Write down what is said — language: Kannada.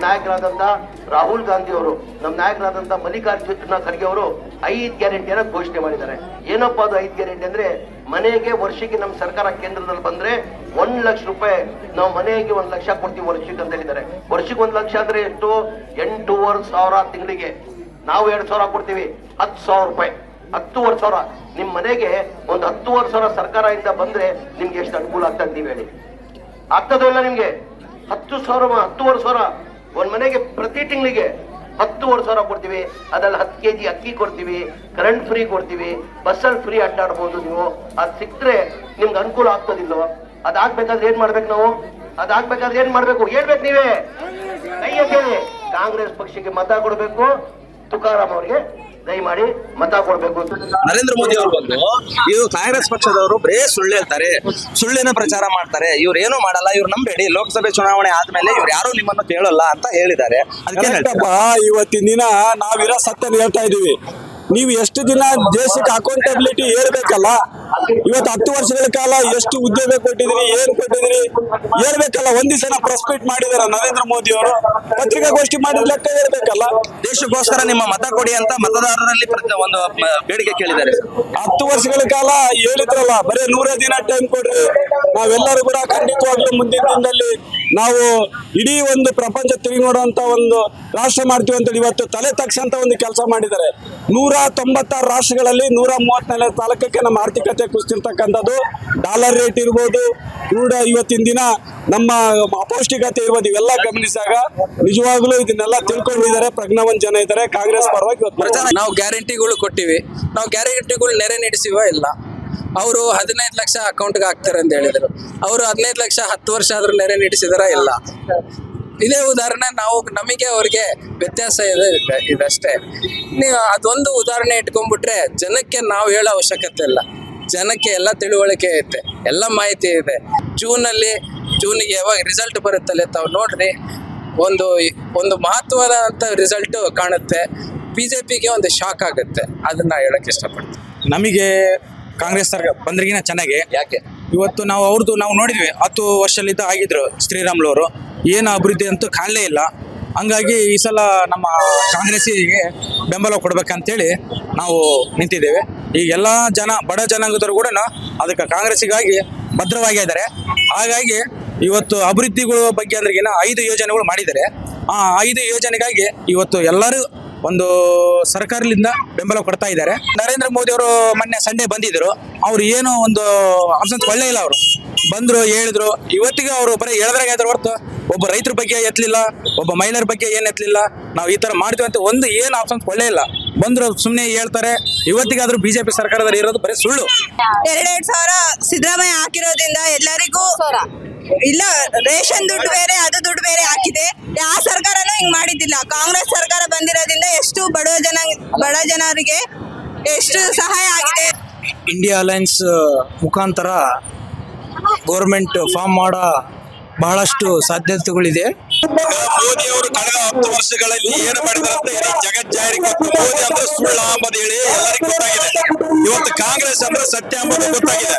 ನಾಯಕರಾದಂತ ರಾಹುಲ್ ಗಾಂಧಿ ಅವರು, ನಮ್ಮ ನಾಯಕರಾದಂತ ಮಲ್ಲಿಕಾರ್ಜುನ ಖರ್ಗೆ ಅವರು ಐದು ಗ್ಯಾರಂಟಿಯನ್ನ ಘೋಷಣೆ ಮಾಡಿದ್ದಾರೆ. ಏನಪ್ಪ ಅದು ಐದು ಗ್ಯಾರಂಟಿ ಅಂದ್ರೆ, ಮನೆಗೆ ವರ್ಷಕ್ಕೆ ನಮ್ಮ ಸರ್ಕಾರ ಕೇಂದ್ರದಲ್ಲಿ ಬಂದ್ರೆ ಒಂದ್ ಲಕ್ಷ ರೂಪಾಯಿ ನಾವು ಮನೆಗೆ ಒಂದ್ ಲಕ್ಷ ಕೊಡ್ತೀವಿ ವರ್ಷಕ್ಕೆ ಅಂತ ಹೇಳಿದ್ದಾರೆ. ವರ್ಷಕ್ಕೆ ಒಂದ್ ಲಕ್ಷ ಅಂದ್ರೆ ಎಷ್ಟು? ಎಂಟೂವರೆ ಸಾವಿರ ತಿಂಗಳಿಗೆ. ನಾವು ಎರಡ್ ಸಾವಿರ ಕೊಡ್ತೀವಿ, ಹತ್ತು ಸಾವಿರ ರೂಪಾಯಿ. ಹತ್ತುವರೆ ಸಾವಿರ. ನಿಮ್ ಮನೆಗೆ ಒಂದು ಹತ್ತುವರೆ ಸಾವಿರ ಸರ್ಕಾರದಿಂದ ಬಂದ್ರೆ ನಿಮ್ಗೆ ಎಷ್ಟು ಅನುಕೂಲ ಆಗ್ತದೆ ನೀವ್ ಹೇಳಿ. ಆಗ್ತದೋ ನಿಮ್ಗೆ? ಹತ್ತು ಸಾವಿರ, ಹತ್ತುವರೆ ಸಾವಿರ. ಒಂದ್ ಮನೆಗೆ ಪ್ರತಿ ತಿಂಗಳಿಗೆ ಹತ್ತುವರೆ ಸಾವಿರ ಕೊಡ್ತೀವಿ. ಅದ್ರಲ್ಲಿ ಹತ್ತು ಕೆ ಜಿ ಅಕ್ಕಿ ಕೊಡ್ತೀವಿ ಕರೆಂಟ್ ಫ್ರೀ ಕೊಡ್ತೀವಿ ಬಸ್ಸಲ್ಲಿ ಫ್ರೀ ಅಡ್ಡಾಡ್ಬೋದು ನೀವು. ಅದು ಸಿಕ್ಕರೆ ನಿಮ್ಗೆ ಅನುಕೂಲ ಆಗ್ತದಿಲ್ಲೋ? ಅದಾಗ್ಬೇಕಾದ್ರೆ ಏನು ಮಾಡ್ಬೇಕು ನಾವು? ಅದಾಗ್ಬೇಕಾದ್ರೆ ಏನು ಮಾಡಬೇಕು? ಹೇಳ್ಬೇಕು ನೀವೇ. ಕೈ ಕಾಂಗ್ರೆಸ್ ಪಕ್ಷಕ್ಕೆ ಮತ ಕೊಡಬೇಕು. ತುಕಾರಾಮ್ ಅವರಿಗೆ ದಯಮಾಡಿ ಮತ ಕೊಡ್ಬೇಕು ನರೇಂದ್ರ ಮೋದಿ ಅವರು ಬಂದು ಇವ್ರು ಕಾಂಗ್ರೆಸ್ ಪಕ್ಷದವರು ಬರೇ ಸುಳ್ಳು ಹೇಳ್ತಾರೆ ಸುಳ್ಳಿನ ಪ್ರಚಾರ ಮಾಡ್ತಾರೆ ಇವ್ರು ಏನು ಮಾಡಲ್ಲ ಇವ್ರು ನಂಬೇಡಿ ಲೋಕಸಭೆ ಚುನಾವಣೆ ಆದ್ಮೇಲೆ ಇವ್ರು ಯಾರು ನಿಮ್ಮನ್ನು ಕೇಳಲ್ಲ ಅಂತ ಹೇಳಿದ್ದಾರೆ. ಅದಕ್ಕೆ ಇವತ್ತಿನ ದಿನ ನಾವಿರೋ ಸತ್ಯನ ಹೇಳ್ತಾ ಇದೀವಿ. ನೀವು ಎಷ್ಟು ದಿನ ದೇಶಕ್ಕೆ ಅಕೌಂಟಬಿಲಿಟಿ ಹೇಳ್ಬೇಕಲ್ಲ ಇವತ್ತು ಹತ್ತು ವರ್ಷಗಳ ಕಾಲ ಎಷ್ಟು ಉದ್ಯೋಗ ಕೊಟ್ಟಿದ್ರಿ ಏನ್ ಕೊಟ್ಟಿದ್ರಿ ಹೇಳ್ಬೇಕಲ್ಲ ಒಂದ್ ದಿವಸ ಪ್ರೆಸ್ ಮೀಟ್ ಮಾಡಿದಾರ ನರೇಂದ್ರ ಮೋದಿ ಅವರು. ಪತ್ರಿಕಾಗೋಷ್ಠಿ ಮಾಡಿದ ಲೆಕ್ಕ ಹೇಳ್ಬೇಕಲ್ಲ ದೇಶಕ್ಕೋಸ್ಕರ ನಿಮ್ಮ ಮತ ಕೊಡಿ ಅಂತ ಮತದಾರರಲ್ಲಿ ಒಂದು ಬೇಡಿಕೆ ಕೇಳಿದ್ದಾರೆ ಹತ್ತು ವರ್ಷಗಳ ಕಾಲ ಹೇಳಿದ್ರಲ್ಲ ಬರೀ ನೂರ ದಿನ ಟೈಮ್ ಕೊಡ್ರಿ. ನಾವೆಲ್ಲರೂ ಕೂಡ ಖಂಡಿತವಾಗ್ಲೂ ಮುಂದಿನ ದಿನದಲ್ಲಿ ನಾವು ಇಡೀ ಒಂದು ಪ್ರಪಂಚ ತಿರುಗಿ ನೋಡುವಂತ ಒಂದು ರಾಷ್ಟ್ರ ಮಾಡ್ತೀವಿ ಅಂತೇಳಿ ಇವತ್ತು ತಲೆ ತಗ್ಸಂತ ಒಂದು ಕೆಲಸ ಮಾಡಿದ್ದಾರೆ. ನೂರ ತೊಂಬತ್ತಾರು ರಾಷ್ಟ್ರಗಳಲ್ಲಿ ನೂರ ಮೂವತ್ತನೇ ತಾಲೂಕಕ್ಕೆ ನಮ್ಮ ಆರ್ಥಿಕತೆ ಕುಸಿತಿರ್ತಕ್ಕಂಥದ್ದು ಡಾಲರ್ ರೇಟ್ ಇರ್ಬೋದು, ಕೂಡ ಇವತ್ತಿನ ದಿನ ನಮ್ಮ ಅಪೌಷ್ಟಿಕತೆ ಇರ್ಬೋದು, ಇವೆಲ್ಲ ಗಮನಿಸಿದಾಗ ನಿಜವಾಗ್ಲೂ ಇದನ್ನೆಲ್ಲ ತಿಳ್ಕೊಂಡಿದ್ದಾರೆ, ಪ್ರಜ್ಞಾವಂತ ಜನ ಇದ್ದಾರೆ, ಕಾಂಗ್ರೆಸ್ ಪರವಾಗಿ ನಾವು ಗ್ಯಾರಂಟಿಗಳು ಕೊಟ್ಟಿವಿ. ನಾವು ಗ್ಯಾರಂಟಿಗಳು ನೆರೆ ನಡೆಸಿವ ಇಲ್ಲ. ಅವರು ಹದಿನೈದು ಲಕ್ಷ ಅಕೌಂಟ್ಗೆ ಹಾಕ್ತಾರೆ ಅಂತ ಹೇಳಿದ್ರು. ಅವರು ಹದಿನೈದು ಲಕ್ಷ ಹತ್ತು ವರ್ಷ ಆದ್ರೂ ನೆರೆ ನಡೆಸಿದಾರ ಇಲ್ಲ? ಇದೇ ಉದಾಹರಣೆ ನಾವು, ನಮಗೆ ಅವ್ರಿಗೆ ವ್ಯತ್ಯಾಸ ಇದೆ ಇದಷ್ಟೇ ನೀವು ಅದೊಂದು ಉದಾಹರಣೆ ಇಟ್ಕೊಂಡ್ಬಿಟ್ರೆ ಜನಕ್ಕೆ ನಾವು ಹೇಳೋ ಅವಶ್ಯಕತೆ ಇಲ್ಲ. ಜನಕ್ಕೆ ಎಲ್ಲ ತಿಳುವಳಿಕೆ ಐತೆ ಎಲ್ಲ ಮಾಹಿತಿ ಇದೆ. ಜೂನಲ್ಲಿ ಜೂನಿಗೆ ಯಾವಾಗ ರಿಸಲ್ಟ್ ಬರುತ್ತಲ್ಲ ತಾವು ನೋಡ್ರಿ. ಒಂದು ಒಂದು ಮಹತ್ವದಂತ ರಿಸಲ್ಟ್ ಕಾಣುತ್ತೆ. ಬಿ ಜೆ ಪಿಗೆ ಒಂದು ಶಾಕ್ ಆಗುತ್ತೆ. ಅದನ್ನ ಹೇಳಕ್ ಇಷ್ಟಪಡ್ತೀನಿ. ನಮಗೆ ಕಾಂಗ್ರೆಸ್ ಸರ್ಕಾರ ಬಂದ್ರಿಗಿನ ಚೆನ್ನಾಗಿ. ಯಾಕೆ? ಇವತ್ತು ನಾವು ಅವ್ರದ್ದು ನಾವು ನೋಡಿದ್ವಿ ಹತ್ತು ವರ್ಷಲಿದ್ದ ಆಗಿದ್ರು ಶ್ರೀರಾಮ್ಲು ಅವರು ಏನು ಅಭಿವೃದ್ಧಿ ಅಂತೂ ಕಾಣಲೇ ಇಲ್ಲ. ಹಂಗಾಗಿ ಈ ಸಲ ನಮ್ಮ ಕಾಂಗ್ರೆಸ್ಸಿಗೆ ಬೆಂಬಲ ಕೊಡ್ಬೇಕಂತೇಳಿ ನಾವು ನಿಂತಿದ್ದೇವೆ. ಈಗ ಎಲ್ಲ ಜನ, ಬಡ ಜನಾಂಗದವರು ಕೂಡ ಅದಕ್ಕೆ ಕಾಂಗ್ರೆಸ್ಸಿಗಾಗಿ ಭದ್ರವಾಗಿದ್ದಾರೆ ಹಾಗಾಗಿ ಇವತ್ತು ಅಭಿವೃದ್ಧಿಗಳ ಬಗ್ಗೆ ಅಂದ್ರಿಗಿನ ಐದು ಯೋಜನೆಗಳು ಮಾಡಿದ್ದಾರೆ. ಆ ಐದು ಯೋಜನೆಗಾಗಿ ಇವತ್ತು ಎಲ್ಲರೂ ಒಂದು ಸರ್ಕಾರದಿಂದ ಬೆಂಬಲ ಕೊಡ್ತಾ ಇದ್ದಾರೆ. ನರೇಂದ್ರ ಮೋದಿ ಅವರು ಮೊನ್ನೆ ಸಂಡೇ ಬಂದಿದ್ರು. ಅವ್ರು ಏನು ಒಂದು ಅಂಶ ಒಳ್ಳೆ ಇಲ್ಲ ಅವರು. ಬಂದ್ರು, ಹೇಳಿದ್ರು. ಇವತ್ತಿಗೆ ಅವರು ಬರೀ ಹೇಳಿದ್ರಾಗ ಹೊರತು ಒಬ್ಬ ರೈತರ ಬಗ್ಗೆ ಎತ್ತಲಿಲ್ಲ ಒಬ್ಬ ಮಹಿಳೆಯರ ಬಗ್ಗೆ ಏನು ಎತ್ತಲಿಲ್ಲ ನಾವು ಈ ಥರ ಮಾಡ್ತೀವಿ ಅಂತ ಒಂದು ಏನು ಆಪ್ಷನ್ಸ್ ಒಳ್ಳೆ ಇಲ್ಲ. ಬಂದ್ರು ಸುಮ್ಮನೆ ಹೇಳ್ತಾರೆ ಇವತ್ತಿಗಾದ್ರೂ ಬಿಜೆಪಿ ಸರ್ಕಾರದಲ್ಲಿ ಇರೋದು ಬರೀ ಸುಳ್ಳು. ಎರಡೆರಡು ಸಾವಿರ ಸಿದ್ದರಾಮಯ್ಯ ಹಾಕಿರೋದ್ರಿಂದ ಎಲ್ಲರಿಗೂ ಇಲ್ಲ ರೇಷನ್ ದುಡ್ಡು ಬೇರೆ ಅದು ದುಡ್ಡು ಬೇರೆ ಹಾಕಿದೆ. ಯಾವ ಸರ್ಕಾರನೂ ಹಿಂಗ್ ಮಾಡಿದ್ದಿಲ್ಲ. ಕಾಂಗ್ರೆಸ್ ಸರ್ಕಾರ ಬಂದಿರೋದ್ರಿಂದ ಎಷ್ಟು ಬಡ ಜನ ಬಡ ಜನರಿಗೆ ಎಷ್ಟು ಸಹಾಯ ಆಗಿದೆ? ಇಂಡಿಯಾ ಅಲೈನ್ಸ್ ಮುಖಾಂತರ ಗೌರ್ಮೆಂಟ್ ಫಾರ್ಮ್ ಮಾಡೋ ಬಹಳಷ್ಟು ಸಾಧ್ಯತೆಗಳಿದೆ. ಮೋದಿ ಅವರು ಕಳೆದ ಹತ್ತು ವರ್ಷಗಳಲ್ಲಿ ಏನು ಇಡೀ ಜಗತ್ ಜಾರಿಗೆ ಮೋದಿ ಅಂದ್ರೆ ಸುಳ್ಳ ಅಂಬದ ಹೇಳಿ ಎಲ್ಲರಿಗೂ ಗೊತ್ತಾಗಿದೆ. ಇವತ್ತು ಕಾಂಗ್ರೆಸ್ ಅಂದ್ರೆ ಸತ್ಯ ಅಂಬುದು ಗೊತ್ತಾಗಿದೆ.